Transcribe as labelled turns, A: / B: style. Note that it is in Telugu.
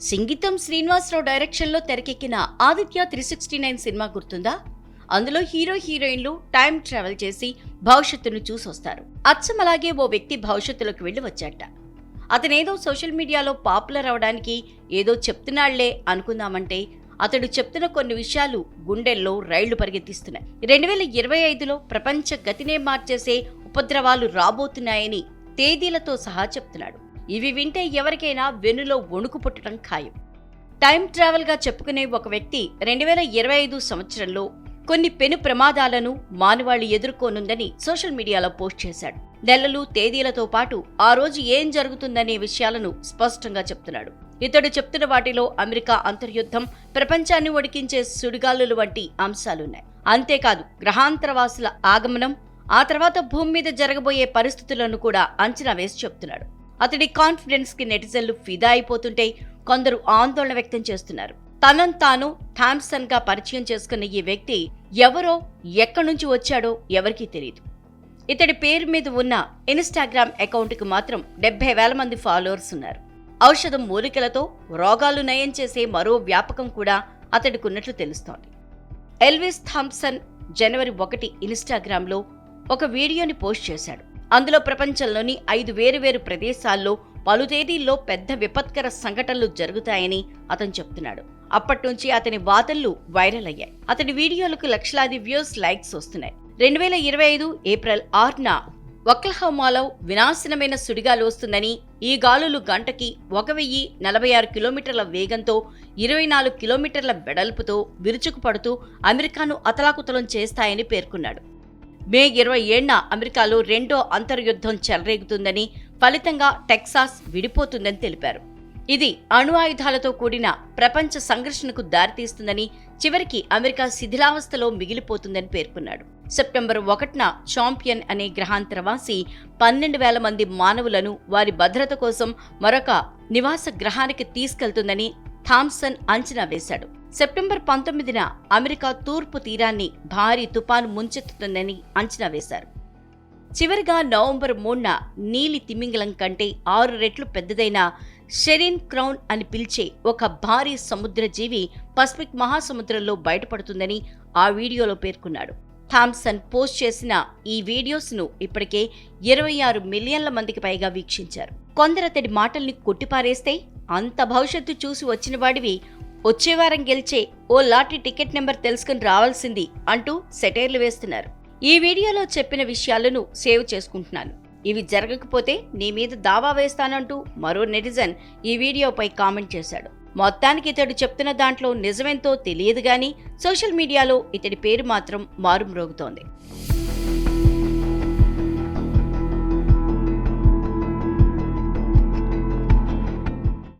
A: సింగీతం శ్రీనివాసరావు డైరెక్షన్లో తెరకెక్కిన Aditya three sixty nine cinema గుర్తుందా? అందులో హీరో హీరోయిన్లు టైం ట్రావెల్ చేసి భవిష్యత్తును చూసొస్తారు. అచ్చం అలాగే ఓ వ్యక్తి భవిష్యత్తులోకి వెళ్ళి వచ్చాట అతనేదో సోషల్ మీడియాలో పాపులర్ అవడానికి ఏదో చెప్తున్నాళ్ళే అనుకుందామంటే అతడు చెప్తున్న కొన్ని విషయాలు గుండెల్లో రైళ్ళు పరిగెత్తిస్తున్నాయి. రెండు వేల ఇరవై ఐదులో ప్రపంచ గతినే మార్చేసే ఉపద్రవాలు రాబోతున్నాయని తేదీలతో సహా చెప్తున్నాడు. ఇవి వింటే ఎవరికైనా వెన్నులో వణుకు పుట్టడం ఖాయం. టైం ట్రావెల్గా చెప్పుకునే ఒక వ్యక్తి రెండు వేల ఇరవై ఐదు సంవత్సరంలో కొన్ని పెను ప్రమాదాలను మానవాళి ఎదుర్కోనుందని సోషల్ మీడియాలో పోస్ట్ చేశాడు. నెలలు తేదీలతో పాటు ఆ రోజు ఏం జరుగుతుందనే విషయాలను స్పష్టంగా చెప్తున్నాడు. ఇతడు చెప్తున్న వాటిలో అమెరికా అంతర్యుద్ధం ప్రపంచాన్ని వణికించే సుడిగాలులు వంటి అంశాలున్నాయి. అంతేకాదు గ్రహాంతరవాసుల ఆగమనం ఆ తర్వాత భూమి మీద జరగబోయే పరిస్థితులను కూడా అంచనా వేసి చెప్తున్నాడు. అతడి కాన్ఫిడెన్స్కి నెటిజన్లు ఫిదా అయిపోతుంటే కొందరు ఆందోళన వ్యక్తం చేస్తున్నారు. తనను తాను థామ్సన్గా పరిచయం చేసుకున్న ఈ వ్యక్తి ఎవరో ఎక్కడి నుంచి వచ్చాడో ఎవరికీ తెలియదు ఇతడి పేరు మీద ఉన్న ఇన్స్టాగ్రామ్ అకౌంట్కి మాత్రం డెబ్బై వేల మంది ఫాలోవర్స్ ఉన్నారు. ఔషధం మూలికలతో రోగాలు నయం చేసే మరో వ్యాపకం కూడా అతడికున్నట్లు తెలుస్తోంది. ఎల్విస్ థామ్సన్ జనవరి ఒకటి ఇన్స్టాగ్రామ్లో ఒక వీడియోని పోస్ట్ చేశాడు. అందులో ప్రపంచంలోని ఐదు వేరువేరు ప్రదేశాల్లో పలు తేదీల్లో పెద్ద విపత్కర సంఘటనలు జరుగుతాయని అతను చెప్తున్నాడు. అప్పటి నుంచి అతని వాదనలు వైరల్ అయ్యాయి. అతని వీడియోలకు లక్షలాది వ్యూస్ లైక్స్ వస్తున్నాయి. రెండు వేల ఇరవై ఐదు ఏప్రిల్ ఆరున ఒక్లహోమాలో వినాశనమైన సుడిగాలు వస్తుందని ఈ గాలులు గంటకి ఒక వెయ్యి నలభై ఆరు కిలోమీటర్ల వేగంతో ఇరవై నాలుగు కిలోమీటర్ల వెడల్పుతో విరుచుకుపడుతూ అమెరికాను అతలాకుతలం చేస్తాయని పేర్కొన్నాడు. మే ఇరవై ఏడున అమెరికాలో రెండో అంతర్యుద్ధం చెలరేగుతుందని ఫలితంగా టెక్సాస్ విడిపోతుందని తెలిపారు. ఇది అణు ఆయుధాలతో కూడిన ప్రపంచ సంఘర్షణకు దారితీస్తుందని చివరికి అమెరికా శిథిలావస్థలో మిగిలిపోతుందని పేర్కొన్నాడు. సెప్టెంబర్ ఒకటిన చాంపియన్ అనే గ్రహాంతరవాసి పన్నెండు వేల మంది మానవులను వారి భద్రత కోసం మరొక నివాస గ్రహానికి తీసుకెళ్తుందని థామ్సన్ అంచనా వేశాడు. సెప్టెంబర్ పంతొమ్మిదిన అమెరికా తూర్పు తీరాన్ని భారీ తుపాను ముంచెత్తుతుందని అంచనా వేశారు. చివరిగా నవంబర్ మూడున నీలి తిమింగలం కంటే ఆరు రెట్లు పెద్దదైన షెరిన్ క్రౌన్ అని పిలిచే ఒక భారీ సముద్ర జీవి పసిఫిక్ మహాసముద్రంలో బయటపడుతుందని ఆ వీడియోలో పేర్కొన్నాడు. థామ్సన్ పోస్ట్ చేసిన ఈ వీడియోస్ను ఇప్పటికే ఇరవై ఆరు మిలియన్ల మందికి పైగా వీక్షించారు. కొందరు అతడి మాటల్ని కొట్టిపారేస్తే అంత భవిష్యత్తు చూసి వచ్చిన వాడివి వచ్చే వారం గెలిచే ఓ లాటరీ టికెట్ నెంబర్ తెలుసుకుని రావాల్సింది అంటూ సెటైర్లు వేస్తున్నారు. ఈ వీడియోలో చెప్పిన విషయాలను సేవ్ చేసుకుంటున్నాను. ఇవి జరగకపోతే నీ మీద దావా వేస్తానంటూ మరో నెటిజన్ ఈ వీడియోపై కామెంట్ చేశాడు. మొత్తానికి ఇతడు చెప్తున్న దాంట్లో నిజమెంతో తెలియదు గాని సోషల్ మీడియాలో ఇతడి పేరు మాత్రం మారుమ్రోగుతోంది.